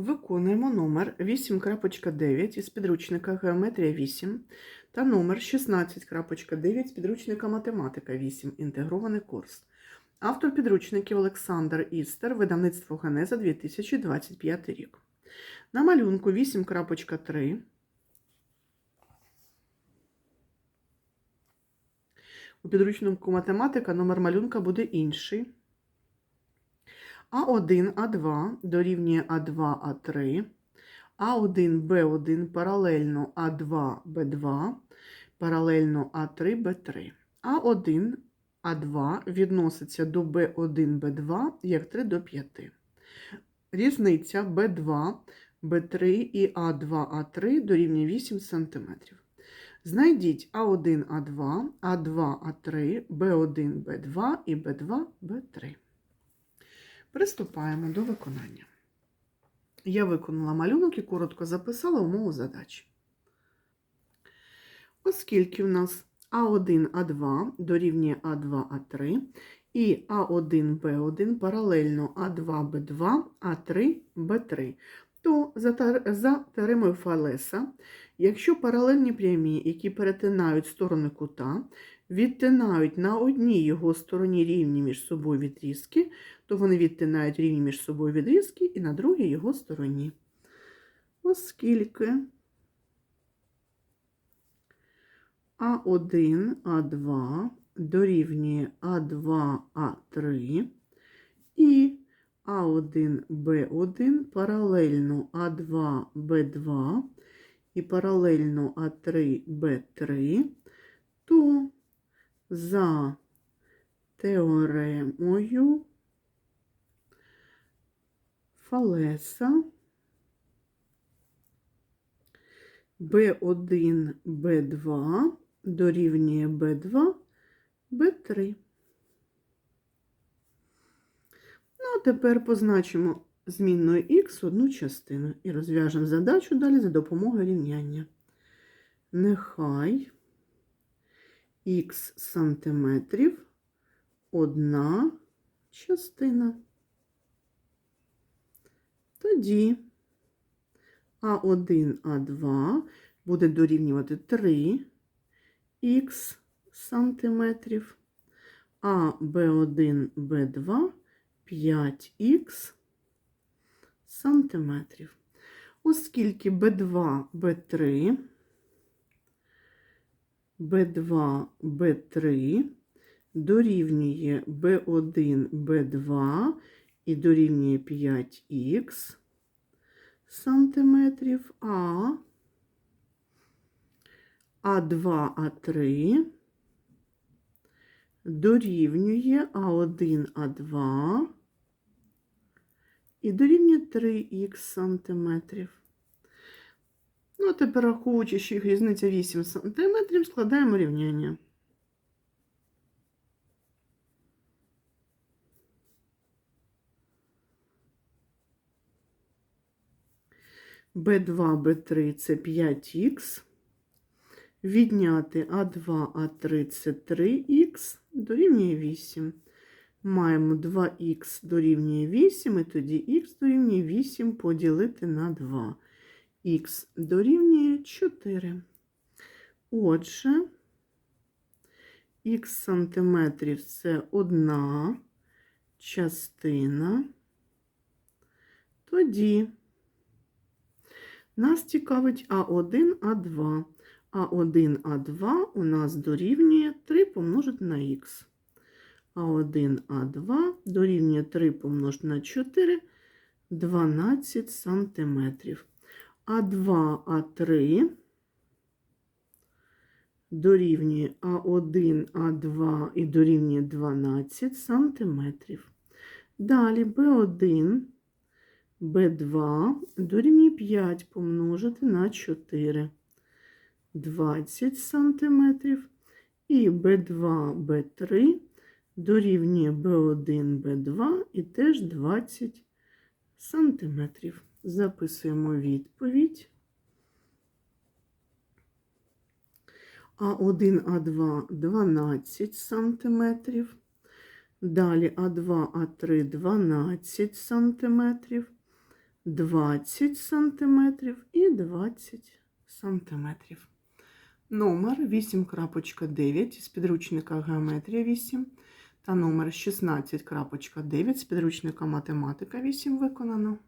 Виконуємо номер 8.9 із підручника Геометрія 8 та номер 16.9 з підручника Математика 8. Інтегрований курс. Автор підручників Олександр Істер, видавництво Генеза 2025 рік. На малюнку 8.3 у підручнику Математика номер малюнка буде інший. А1, А2 дорівнює А2, А3, А1, Б1 паралельно А2, Б2, паралельно А3, Б3. А1, А2 відноситься до Б1, Б2 як 3 до 5. Різниця Б2, Б3 і А2, А3 дорівнює 8 см. Знайдіть А1, А2, А2, А3, Б1, Б2 і Б2, Б3. Приступаємо до виконання. Я виконала малюнок і коротко записала умову задачі. Оскільки в нас А1, А2 дорівнює А2, А3 і А1, Б1 паралельно А2, Б2, А3, Б3, то за, теоремою Фалеса, якщо паралельні прямі, які перетинають сторони кута, відтинають на одній його стороні рівні між собою відрізки, то вони відтинають рівні між собою відрізки і на другій його стороні. Оскільки А1, А2 дорівнює А2, А3 і А1, Б1 паралельно А2, Б2 і паралельно А3, Б3, то за теоремою Фалеса B1, B2 дорівнює B2, B3. Ну, а тепер позначимо змінною х одну частину і розв'яжемо задачу далі за допомогою рівняння. Нехай х сантиметрів одна частина. Тоді А1, А2 буде дорівнювати 3 х сантиметрів, а Б1, Б2 5х сантиметрів. Оскільки Б2, Б3, Б2, Б3 дорівнює B1, B2 і дорівнює 5х сантиметрів, а А2, А3 дорівнює А1, А2 і дорівнює 3х сантиметрів. Тепер, раховуючи, що їх різниця 8 сантиметрів, складаємо рівняння. Б2, Б3 це 5х. Відняти А2, А3 це 3х дорівнює 8. Маємо 2х дорівнює 8, і тоді х дорівнює 8 поділити на 2. Х дорівнює 4. Отже, х сантиметрів це одна частина. Тоді нас цікавить А1, А2. А1, А2 у нас дорівнює 3 помножити на х. А1, А2 дорівнює 3 помножити на 4 12 сантиметрів. А2, А3 дорівнює А1, А2 і дорівнює 12 сантиметрів. Далі Б1, Б2 дорівнює 5 помножити на 4 20 сантиметрів. І Б2, Б3 дорівнює Б1, Б2 і теж 20 сантиметрів. Записуємо відповідь. А1, А2 12 сантиметрів. Далі А2, А3 12 сантиметрів. 20 см і 20 см. Номер 8.9 з підручника Геометрія 8 та номер 16.9 з підручника Математика 8 виконано.